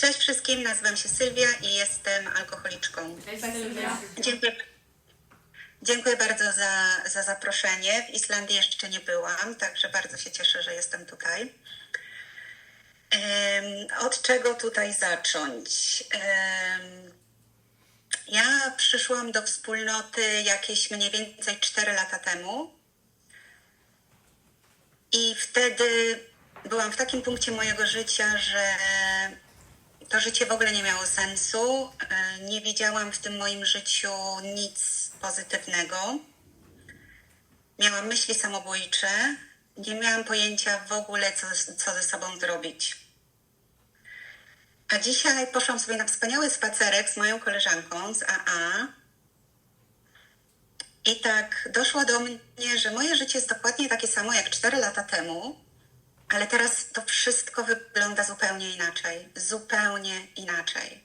Cześć wszystkim, nazywam się Sylwia i jestem alkoholiczką. Cześć Sylwia. Dziękuję, dziękuję bardzo za, za zaproszenie. W Islandii jeszcze nie byłam, także bardzo się cieszę, że jestem tutaj. Od czego tutaj zacząć? Ja przyszłam do wspólnoty jakieś mniej więcej 4 lata temu. I wtedy byłam w takim punkcie mojego życia, że to życie w ogóle nie miało sensu. E, Nie widziałam w tym moim życiu nic pozytywnego. Miałam myśli samobójcze. Nie miałam pojęcia w ogóle, co, co ze sobą zrobić. A dzisiaj poszłam sobie na wspaniały spacerek z moją koleżanką z AA. I tak doszło do mnie, że moje życie jest dokładnie takie samo jak 4 lata temu, ale teraz to wszystko wygląda zupełnie inaczej. Zupełnie inaczej.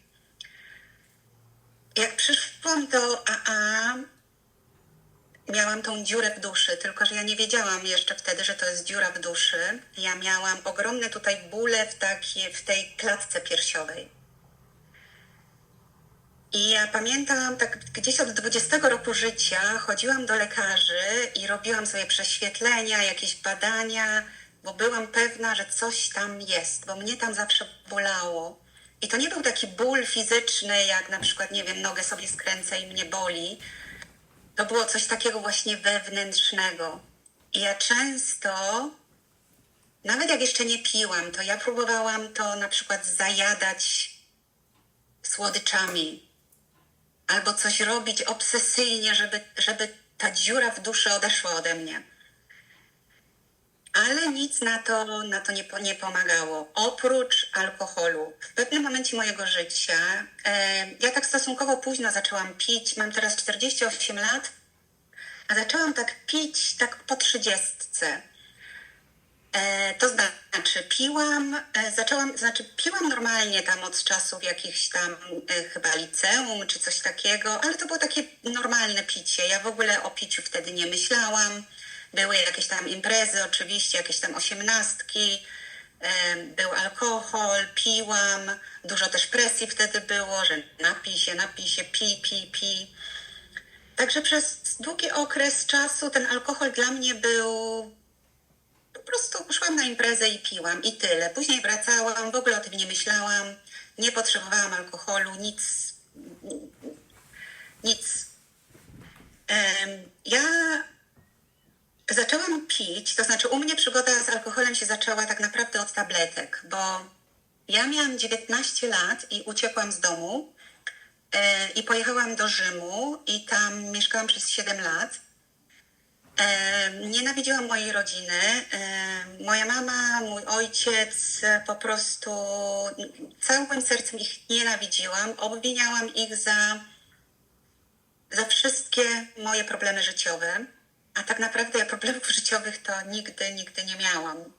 Jak przyszłam do AA, miałam tą dziurę w duszy, tylko że ja nie wiedziałam jeszcze wtedy, że to jest dziura w duszy. Ja miałam ogromne tutaj bóle w, takie, w tej klatce piersiowej. I ja pamiętam, tak gdzieś od 20 roku życia chodziłam do lekarzy i robiłam sobie prześwietlenia, jakieś badania, bo byłam pewna, że coś tam jest, bo mnie tam zawsze bolało. I to nie był taki ból fizyczny, jak na przykład, nie wiem, nogę sobie skręcę i mnie boli. To było coś takiego właśnie wewnętrznego. I ja często, nawet jak jeszcze nie piłam, to ja próbowałam to na przykład zajadać słodyczami albo coś robić obsesyjnie, żeby, żeby ta dziura w duszy odeszła ode mnie. Ale nic na to, na to nie, nie pomagało, oprócz alkoholu. W pewnym momencie mojego życia, e, ja tak stosunkowo późno zaczęłam pić, mam teraz 48 lat, a zaczęłam tak pić tak po trzydziestce. E, to znaczy, piłam, e, zaczęłam, znaczy piłam normalnie tam od czasów jakichś tam e, chyba liceum czy coś takiego, ale to było takie normalne picie. Ja w ogóle o piciu wtedy nie myślałam. Były jakieś tam imprezy, oczywiście, jakieś tam osiemnastki, był alkohol, piłam, dużo też presji wtedy było, że napij się, napij się, pi, pi, pi. Także przez długi okres czasu ten alkohol dla mnie był po prostu szłam na imprezę i piłam i tyle. Później wracałam, w ogóle o tym nie myślałam, nie potrzebowałam alkoholu, nic, nic. Ja zaczęłam pić, to znaczy u mnie przygoda z alkoholem się zaczęła tak naprawdę od tabletek, bo ja miałam 19 lat i uciekłam z domu e, i pojechałam do Rzymu i tam mieszkałam przez 7 lat. E, Nienawidziłam mojej rodziny. E, Moja mama, mój ojciec, po prostu całym sercem ich nienawidziłam. Obwiniałam ich za, za wszystkie moje problemy życiowe. A tak naprawdę ja problemów życiowych to nigdy, nigdy nie miałam.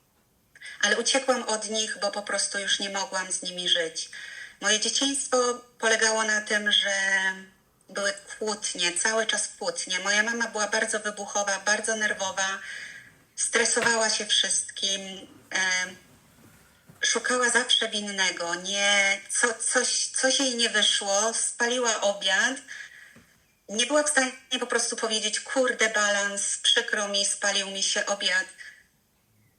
Ale uciekłam od nich, bo po prostu już nie mogłam z nimi żyć. Moje dzieciństwo polegało na tym, że były kłótnie, cały czas kłótnie. Moja mama była bardzo wybuchowa, bardzo nerwowa, stresowała się wszystkim, em, szukała zawsze winnego, nie, co, coś, coś jej nie wyszło, spaliła obiad, nie była w stanie po prostu powiedzieć, kurde balans, przykro mi, spalił mi się obiad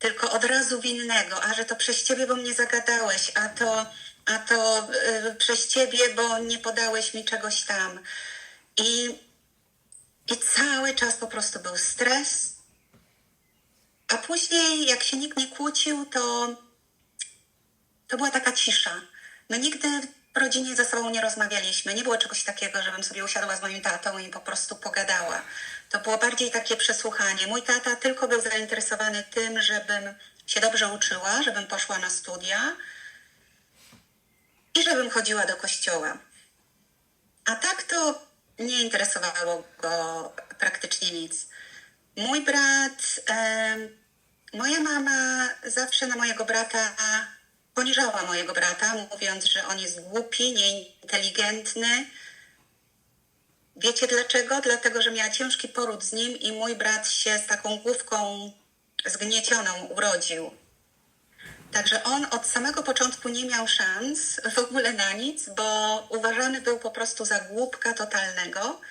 tylko od razu winnego, a że to przez ciebie, bo mnie zagadałeś, a to, a to y, przez ciebie, bo nie podałeś mi czegoś tam. I, I cały czas po prostu był stres. A później, jak się nikt nie kłócił, to, to była taka cisza. My nigdy w rodzinie ze sobą nie rozmawialiśmy. Nie było czegoś takiego, żebym sobie usiadła z moim tatą i po prostu pogadała. To było bardziej takie przesłuchanie. Mój tata tylko był zainteresowany tym, żebym się dobrze uczyła, żebym poszła na studia i żebym chodziła do kościoła. A tak to nie interesowało go praktycznie nic. Mój brat, em, moja mama zawsze na mojego brata poniżała mojego brata, mówiąc, że on jest głupi, nieinteligentny. Wiecie dlaczego? Dlatego, że miała ciężki poród z nim i mój brat się z taką główką zgniecioną urodził. Także on od samego początku nie miał szans w ogóle na nic, bo uważany był po prostu za głupka totalnego.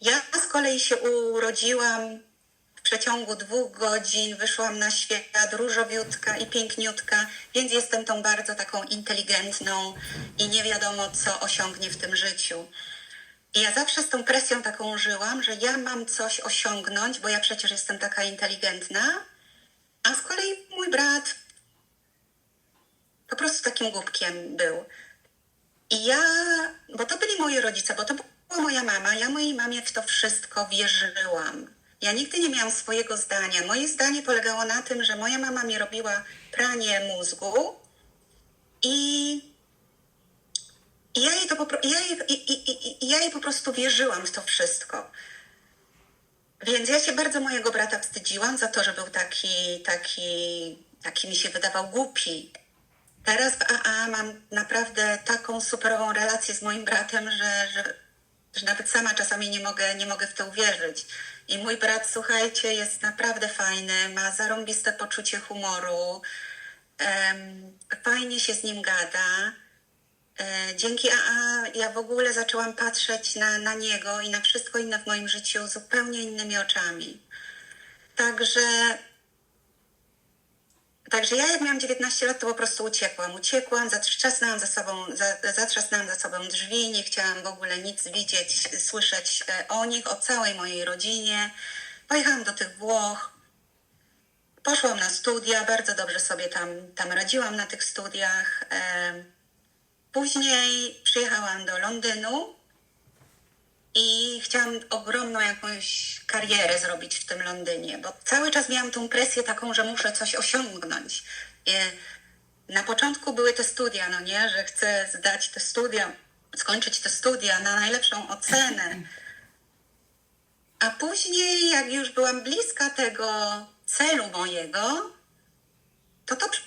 Ja z kolei się urodziłam w przeciągu dwóch godzin, wyszłam na świat różowiutka i piękniutka, więc jestem tą bardzo taką inteligentną i nie wiadomo, co osiągnie w tym życiu. I ja zawsze z tą presją taką żyłam, że ja mam coś osiągnąć, bo ja przecież jestem taka inteligentna, a z kolei mój brat po prostu takim głupkiem był. I ja, bo to byli moi rodzice, bo to była moja mama, ja mojej mamie w to wszystko wierzyłam. Ja nigdy nie miałam swojego zdania. Moje zdanie polegało na tym, że moja mama mi robiła pranie mózgu i, ja, jej to po, ja, jej, i, i, i ja jej po prostu wierzyłam w to wszystko. Więc ja się bardzo mojego brata wstydziłam za to, że był taki, taki, taki mi się wydawał głupi. Teraz w AA mam naprawdę taką superową relację z moim bratem, że, że, że nawet sama czasami nie mogę, nie mogę w to uwierzyć. I mój brat, słuchajcie, jest naprawdę fajny, ma zarąbiste poczucie humoru, em, fajnie się z nim gada. E, Dzięki AA ja w ogóle zaczęłam patrzeć na, na niego i na wszystko inne w moim życiu zupełnie innymi oczami. Także, także ja jak miałam 19 lat, to po prostu uciekłam. Uciekłam, zatrzasnęłam za sobą, za, zatrzasnęłam za sobą drzwi, nie chciałam w ogóle nic widzieć, słyszeć e, o nich, o całej mojej rodzinie. Pojechałam do tych Włoch, poszłam na studia, bardzo dobrze sobie tam, tam radziłam na tych studiach. Em, Później przyjechałam do Londynu i chciałam ogromną jakąś karierę zrobić w tym Londynie, bo cały czas miałam tą presję taką, że muszę coś osiągnąć. Na początku były te studia, no nie, że chcę zdać te studia, skończyć te studia na najlepszą ocenę. A później, jak już byłam bliska tego celu mojego, to to prze-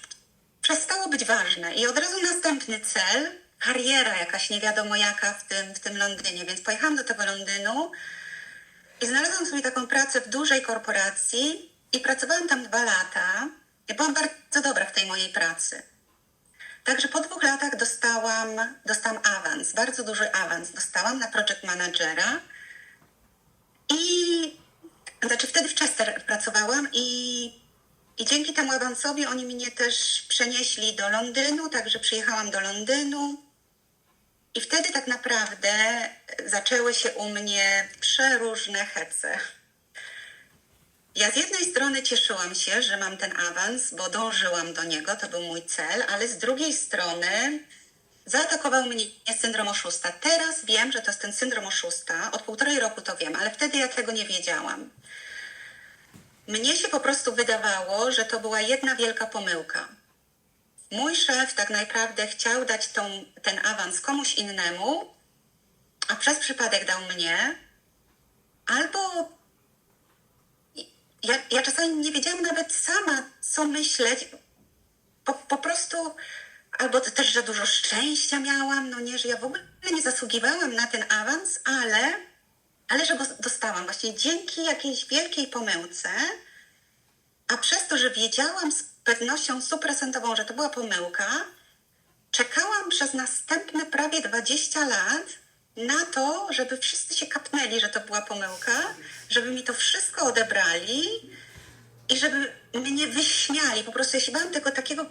przestało być ważne. I od razu następny cel, kariera jakaś nie wiadomo jaka w tym, w tym Londynie. Więc pojechałam do tego Londynu i znalazłam sobie taką pracę w dużej korporacji i pracowałam tam dwa lata. I byłam bardzo dobra w tej mojej pracy. Także po dwóch latach dostałam, dostałam awans, bardzo duży awans. Dostałam na project managera i znaczy wtedy w Chester pracowałam i, i dzięki temu awansowi oni mnie też przenieśli do Londynu, także przyjechałam do Londynu. I wtedy tak naprawdę zaczęły się u mnie przeróżne hece. Ja z jednej strony cieszyłam się, że mam ten awans, bo dążyłam do niego, to był mój cel, ale z drugiej strony zaatakował mnie syndrom oszusta. Teraz wiem, że to jest ten syndrom oszusta, od półtorej roku to wiem, ale wtedy ja tego nie wiedziałam. Mnie się po prostu wydawało, że to była jedna wielka pomyłka. Mój szef tak naprawdę chciał dać tą, ten awans komuś innemu, a przez przypadek dał mnie, albo ja, ja czasami nie wiedziałam nawet sama, co myśleć. Po, po prostu, albo też, że dużo szczęścia miałam, no nie, że ja w ogóle nie zasługiwałam na ten awans, ale, ale że go dostałam właśnie dzięki jakiejś wielkiej pomyłce, a przez to, że wiedziałam z pewnością stuprocentową, że to była pomyłka, czekałam przez następne prawie 20 lat na to, żeby wszyscy się kapnęli, że to była pomyłka, żeby mi to wszystko odebrali i żeby mnie wyśmiali. Po prostu ja się bałam tego takiego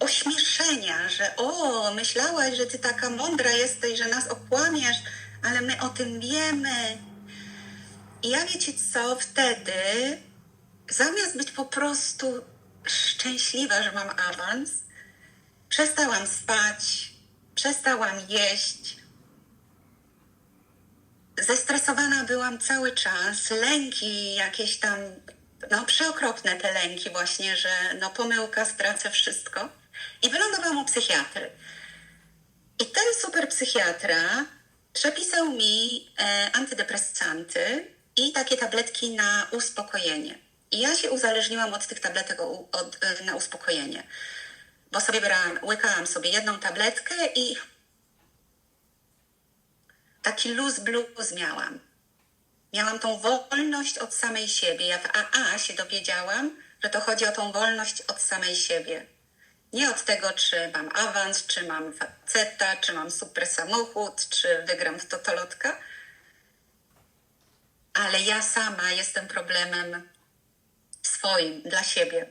ośmieszenia, że o, myślałaś, że ty taka mądra jesteś, że nas okłamiesz, ale my o tym wiemy. I ja wiecie co, wtedy zamiast być po prostu szczęśliwa, że mam awans, przestałam spać, przestałam jeść. Zestresowana byłam cały czas, lęki jakieś tam, no przeokropne te lęki właśnie, że no pomyłka, stracę wszystko. I wylądowałam u psychiatry. I ten super psychiatra przepisał mi e, antydepresanty i takie tabletki na uspokojenie. I ja się uzależniłam od tych tabletek o, od, e, na uspokojenie, bo sobie brałam, łykałam sobie jedną tabletkę i taki luz blues miałam. Miałam tą wolność od samej siebie. Ja w AA się dowiedziałam, że to chodzi o tą wolność od samej siebie. Nie od tego, czy mam awans, czy mam faceta, czy mam super samochód, czy wygram w totolotka. Ale ja sama jestem problemem swoim dla siebie.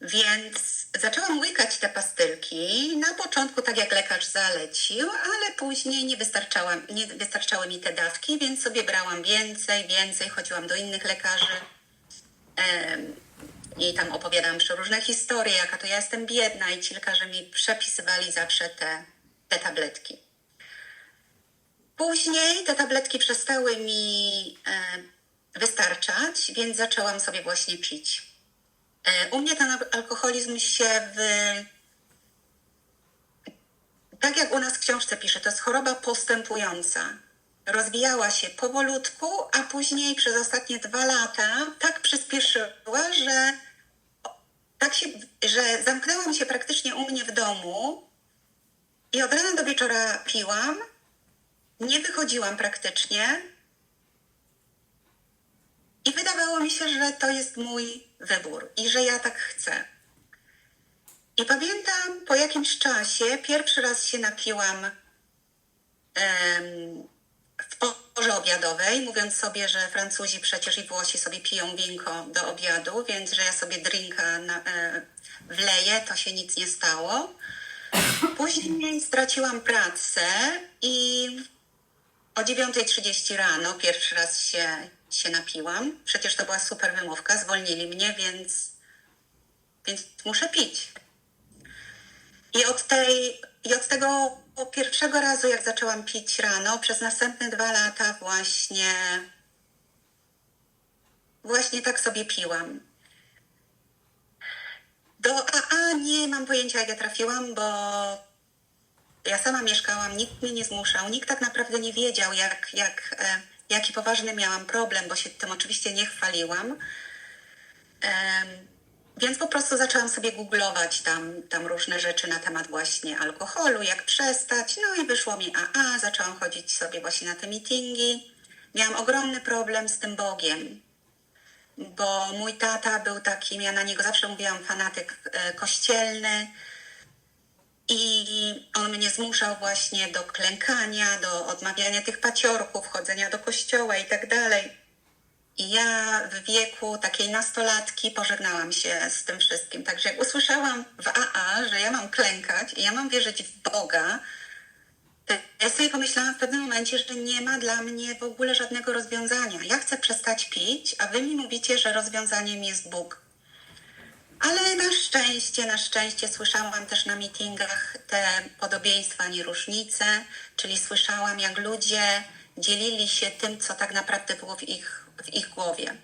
Więc zaczęłam łykać te pastylki. Na początku, tak jak lekarz zalecił, ale później nie, wystarczała, nie wystarczały mi te dawki, więc sobie brałam więcej, więcej. Chodziłam do innych lekarzy i tam opowiadałam przeróżne historie, jaka to ja jestem biedna, i ci lekarze mi przepisywali zawsze te, te tabletki. Później te tabletki przestały mi wystarczać, więc zaczęłam sobie właśnie pić. E, U mnie ten al- alkoholizm się w. Tak jak u nas w książce pisze, to jest choroba postępująca. Rozwijała się powolutku, a później przez ostatnie dwa lata tak przyspieszyła, że tak się, że zamknęłam się praktycznie u mnie w domu i od rana do wieczora piłam, nie wychodziłam praktycznie, i wydawało mi się, że to jest mój wybór i że ja tak chcę. I pamiętam po jakimś czasie, pierwszy raz się napiłam em, w porze obiadowej, mówiąc sobie, że Francuzi przecież i Włosi sobie piją winko do obiadu, więc że ja sobie drinka na, e, wleję, to się nic nie stało. Później straciłam pracę i o 9.30 rano pierwszy raz się, się napiłam. Przecież to była super wymówka, zwolnili mnie, więc, więc muszę pić. I od, tej, I od tego pierwszego razu, jak zaczęłam pić rano, przez następne dwa lata właśnie, właśnie tak sobie piłam. Do AA nie mam pojęcia, jak ja trafiłam, bo ja sama mieszkałam, nikt mnie nie zmuszał, nikt tak naprawdę nie wiedział, jak, jak, e, jaki poważny miałam problem, bo się tym oczywiście nie chwaliłam. Więc po prostu zaczęłam sobie googlować tam, tam różne rzeczy na temat właśnie alkoholu, jak przestać. No i wyszło mi AA, zaczęłam chodzić sobie właśnie na te meetingi. Miałam ogromny problem z tym Bogiem, bo mój tata był takim, ja na niego zawsze mówiłam, fanatyk e, kościelny. I on mnie zmuszał właśnie do klękania, do odmawiania tych paciorków, chodzenia do kościoła i tak dalej. I ja w wieku takiej nastolatki pożegnałam się z tym wszystkim. Także jak usłyszałam w AA, że ja mam klękać i ja mam wierzyć w Boga, ja sobie pomyślałam w pewnym momencie, że nie ma dla mnie w ogóle żadnego rozwiązania. Ja chcę przestać pić, a wy mi mówicie, że rozwiązaniem jest Bóg. Ale na szczęście, na szczęście słyszałam też na meetingach te podobieństwa, nie różnice, czyli słyszałam, jak ludzie dzielili się tym, co tak naprawdę było w ich, w ich głowie.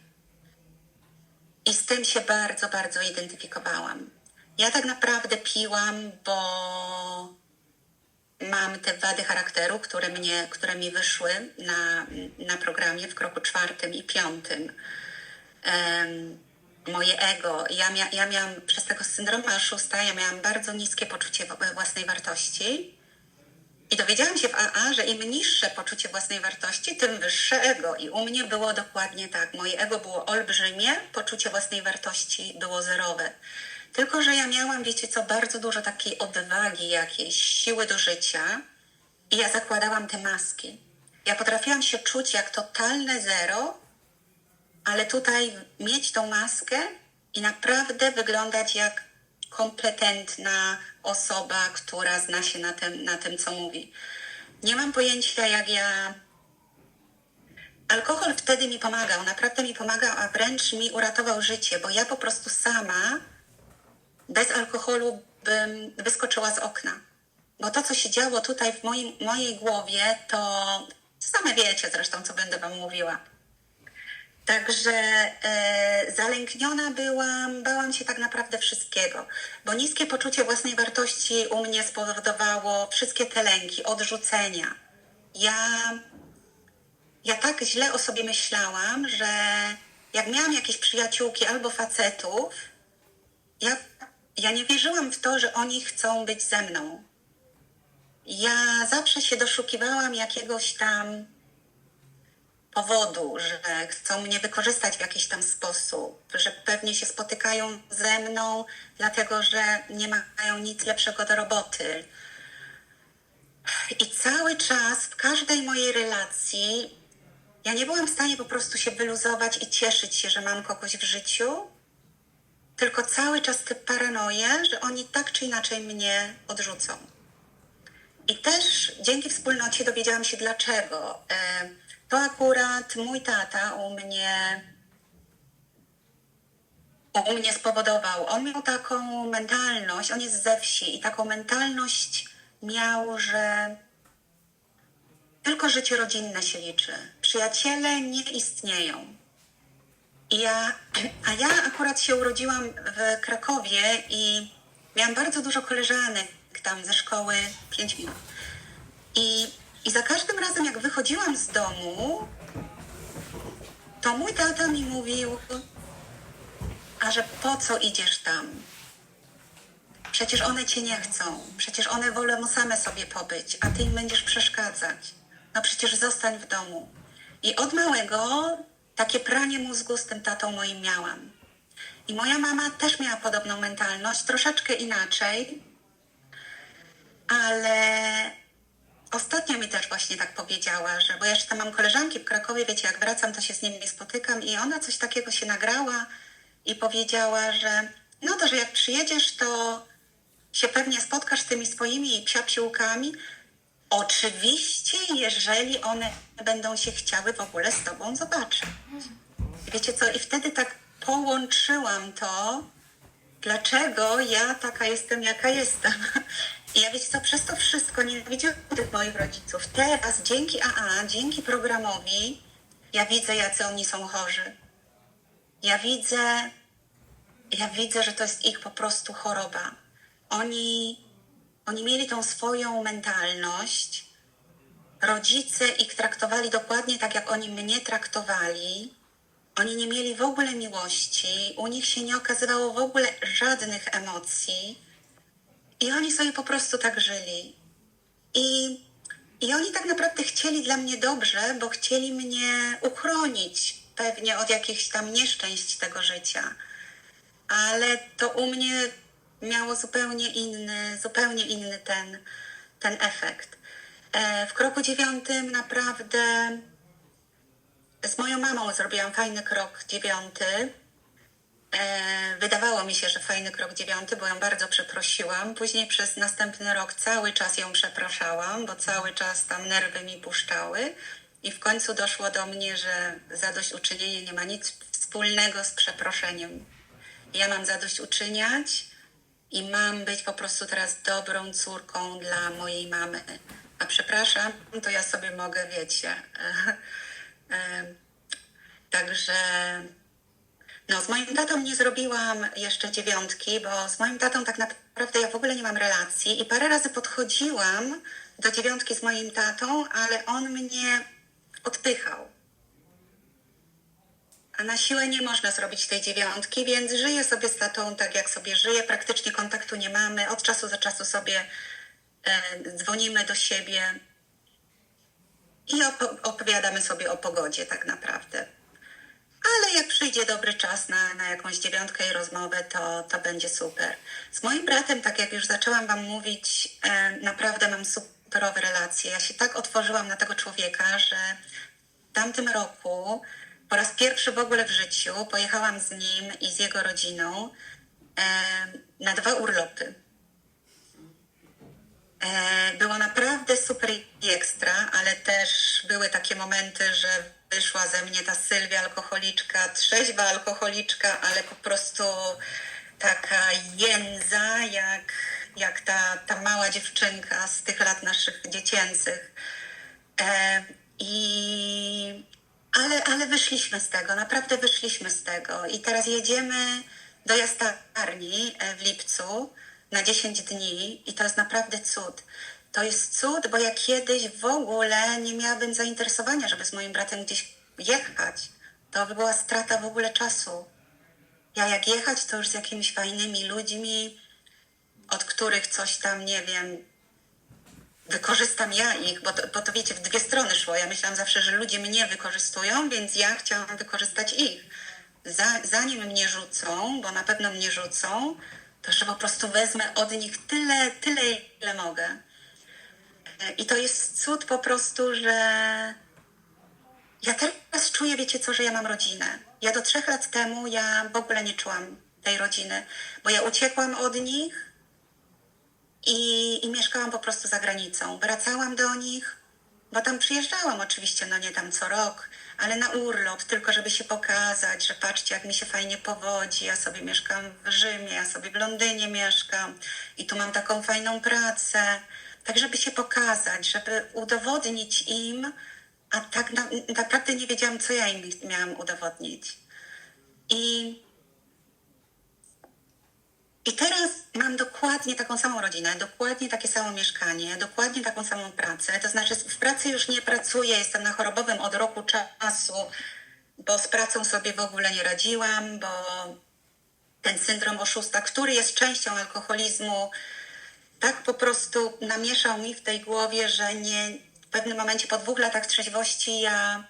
I z tym się bardzo, bardzo identyfikowałam. Ja tak naprawdę piłam, bo mam te wady charakteru, które, mnie, które mi wyszły na, na programie w kroku czwartym i piątym. Em, moje ego. Ja, mia, ja miałam przez tego syndromu oszusta, ja miałam bardzo niskie poczucie własnej wartości. I dowiedziałam się w AA, że im niższe poczucie własnej wartości, tym wyższe ego. I u mnie było dokładnie tak. Moje ego było olbrzymie, poczucie własnej wartości było zerowe. Tylko, że ja miałam, wiecie co, bardzo dużo takiej odwagi, jakiejś siły do życia i ja zakładałam te maski. Ja potrafiłam się czuć jak totalne zero, ale tutaj mieć tą maskę i naprawdę wyglądać jak kompetentna osoba, która zna się na tym, na tym co mówi. Nie mam pojęcia, jak ja. Alkohol wtedy mi pomagał, naprawdę mi pomagał, a wręcz mi uratował życie, bo ja po prostu sama bez alkoholu bym wyskoczyła z okna. Bo to, co się działo tutaj w moim, mojej głowie, to same wiecie zresztą, co będę Wam mówiła. Także e, zalękniona byłam, bałam się tak naprawdę wszystkiego, bo niskie poczucie własnej wartości u mnie spowodowało wszystkie te lęki, odrzucenia. Ja, ja tak źle o sobie myślałam, że jak miałam jakieś przyjaciółki albo facetów, ja, ja nie wierzyłam w to, że oni chcą być ze mną. Ja zawsze się doszukiwałam jakiegoś tam powodu, że chcą mnie wykorzystać w jakiś tam sposób, że pewnie się spotykają ze mną, dlatego że nie mają nic lepszego do roboty. I cały czas, w każdej mojej relacji, ja nie byłam w stanie po prostu się wyluzować i cieszyć się, że mam kogoś w życiu, tylko cały czas te paranoje, że oni tak czy inaczej mnie odrzucą. I też dzięki wspólnocie dowiedziałam się dlaczego. E, To akurat mój tata u mnie u mnie spowodował. On miał taką mentalność, on jest ze wsi i taką mentalność miał, że tylko życie rodzinne się liczy. Przyjaciele nie istnieją. I ja, a ja akurat się urodziłam w Krakowie i miałam bardzo dużo koleżanek tam ze szkoły 5 minut. I, I za każdym razem, jak wychodziłam z domu, to mój tata mi mówił, a że po co idziesz tam? Przecież one cię nie chcą, przecież one wolą same sobie pobyć, a ty im będziesz przeszkadzać. No przecież zostań w domu. I od małego takie pranie mózgu z tym tatą moim miałam. I moja mama też miała podobną mentalność, troszeczkę inaczej, ale ostatnio mi też właśnie tak powiedziała, że bo ja jeszcze tam mam koleżanki w Krakowie, wiecie, jak wracam, to się z nimi spotykam i ona coś takiego się nagrała i powiedziała, że no to, że jak przyjedziesz, to się pewnie spotkasz z tymi swoimi psiapsiłkami. Oczywiście, jeżeli one będą się chciały w ogóle z tobą zobaczyć. Wiecie co? I wtedy tak połączyłam to, dlaczego ja taka jestem, jaka jestem. I ja wiecie co, przez to wszystko nie widziałam tych moich rodziców. Teraz dzięki AA, dzięki programowi, ja widzę, jacy oni są chorzy. Ja widzę, ja widzę, że to jest ich po prostu choroba. Oni, oni mieli tą swoją mentalność. Rodzice ich traktowali dokładnie tak, jak oni mnie traktowali. Oni nie mieli w ogóle miłości, u nich się nie okazywało w ogóle żadnych emocji. I oni sobie po prostu tak żyli. I, I oni tak naprawdę chcieli dla mnie dobrze, bo chcieli mnie uchronić pewnie od jakichś tam nieszczęść tego życia. Ale to u mnie miało zupełnie inny, zupełnie inny ten, ten efekt. E, W kroku dziewiątym naprawdę z moją mamą zrobiłam fajny krok dziewiąty. E, Wydawało mi się, że fajny krok dziewiąty, bo ją bardzo przeprosiłam. Później przez następny rok cały czas ją przepraszałam, bo cały czas tam nerwy mi puszczały. I w końcu doszło do mnie, że zadośćuczynienie nie ma nic wspólnego z przeproszeniem. Ja mam zadośćuczyniać i mam być po prostu teraz dobrą córką dla mojej mamy. A przepraszam, to ja sobie mogę, wiecie. E, Także no, z moim tatą nie zrobiłam jeszcze dziewiątki, bo z moim tatą tak naprawdę ja w ogóle nie mam relacji i parę razy podchodziłam do dziewiątki z moim tatą, ale on mnie odpychał. A na siłę nie można zrobić tej dziewiątki, więc żyję sobie z tatą tak, jak sobie żyję. Praktycznie kontaktu nie mamy. Od czasu do czasu sobie e, dzwonimy do siebie i opo- opowiadamy sobie o pogodzie tak naprawdę. Ale jak przyjdzie dobry czas na, na jakąś dziewiątkę i rozmowę, to, to będzie super. Z moim bratem, tak jak już zaczęłam Wam mówić, e, naprawdę mam superowe relacje. Ja się tak otworzyłam na tego człowieka, że w tamtym roku po raz pierwszy w ogóle w życiu pojechałam z nim i z jego rodziną e, na dwa urlopy. E, Było naprawdę super i ekstra, ale też były takie momenty, że wyszła ze mnie ta Sylwia alkoholiczka, trzeźwa alkoholiczka, ale po prostu taka jędza, jak, jak ta, ta mała dziewczynka z tych lat naszych dziecięcych. E, I, ale, ale wyszliśmy z tego, naprawdę wyszliśmy z tego. I teraz jedziemy do Jastarni e, w lipcu na 10 dni i to jest naprawdę cud. To jest cud, bo ja kiedyś w ogóle nie miałabym zainteresowania, żeby z moim bratem gdzieś jechać. To by była strata w ogóle czasu. Ja jak jechać, to już z jakimiś fajnymi ludźmi, od których coś tam, nie wiem, wykorzystam ja ich, bo to, bo to wiecie, w dwie strony szło. Ja myślałam zawsze, że ludzie mnie wykorzystują, więc ja chciałam wykorzystać ich. Za, zanim mnie rzucą, bo na pewno mnie rzucą, to że po prostu wezmę od nich tyle, tyle, ile mogę. I to jest cud po prostu, że ja teraz czuję, wiecie co, że ja mam rodzinę. Ja do trzech lat temu ja w ogóle nie czułam tej rodziny, bo ja uciekłam od nich i, i mieszkałam po prostu za granicą. Wracałam do nich, bo tam przyjeżdżałam oczywiście, no nie tam co rok, ale na urlop, tylko żeby się pokazać, że patrzcie, jak mi się fajnie powodzi. Ja sobie mieszkam w Rzymie, ja sobie w Londynie mieszkam i tu mam taką fajną pracę. Tak, żeby się pokazać, żeby udowodnić im, a tak na, naprawdę nie wiedziałam, co ja im miałam udowodnić. I i teraz mam dokładnie taką samą rodzinę, dokładnie takie samo mieszkanie, dokładnie taką samą pracę. To znaczy, w pracy już nie pracuję, jestem na chorobowym od roku czasu, bo z pracą sobie w ogóle nie radziłam, bo ten syndrom oszusta, który jest częścią alkoholizmu, tak po prostu namieszał mi w tej głowie, że nie, w pewnym momencie po dwóch latach trzeźwości ja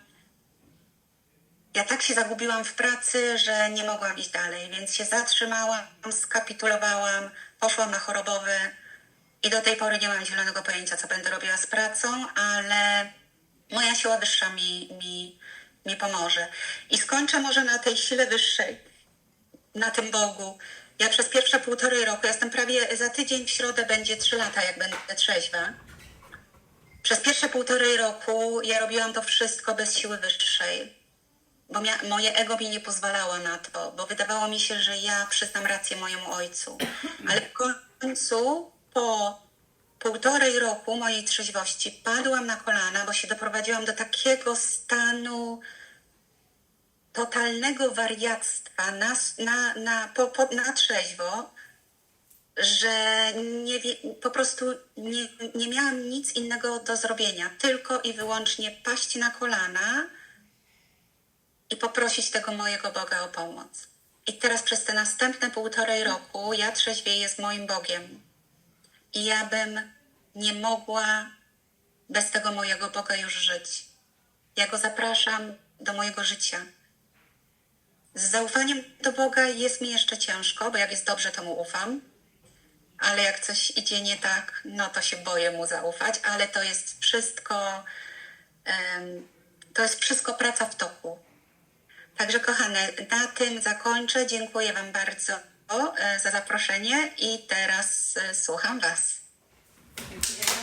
ja tak się zagubiłam w pracy, że nie mogłam iść dalej, więc się zatrzymałam, skapitulowałam, poszłam na chorobowy i do tej pory nie mam zielonego pojęcia, co będę robiła z pracą, ale moja siła wyższa mi, mi, mi pomoże. I skończę może na tej sile wyższej, na tym Bogu. Ja przez pierwsze półtorej roku, jestem prawie za tydzień w środę będzie trzy lata, jak będę trzeźwa. Przez pierwsze półtorej roku ja robiłam to wszystko bez siły wyższej bo moje ego mi nie pozwalało na to, bo wydawało mi się, że ja przyznam rację mojemu ojcu. Ale w końcu po półtorej roku mojej trzeźwości padłam na kolana, bo się doprowadziłam do takiego stanu totalnego wariactwa na, na, na, po, po, na trzeźwo, że nie, po prostu nie, nie miałam nic innego do zrobienia, tylko i wyłącznie paść na kolana i poprosić tego mojego Boga o pomoc. I teraz przez te następne półtorej roku ja trzeźwieję z moim Bogiem. I ja bym nie mogła bez tego mojego Boga już żyć. Ja go zapraszam do mojego życia. Z zaufaniem do Boga jest mi jeszcze ciężko, bo jak jest dobrze, to mu ufam. Ale jak coś idzie nie tak, no to się boję mu zaufać, ale to jest wszystko, to jest wszystko praca w toku. Także kochane, na tym zakończę. Dziękuję Wam bardzo e, za zaproszenie i teraz e, słucham Was. Dziękujemy.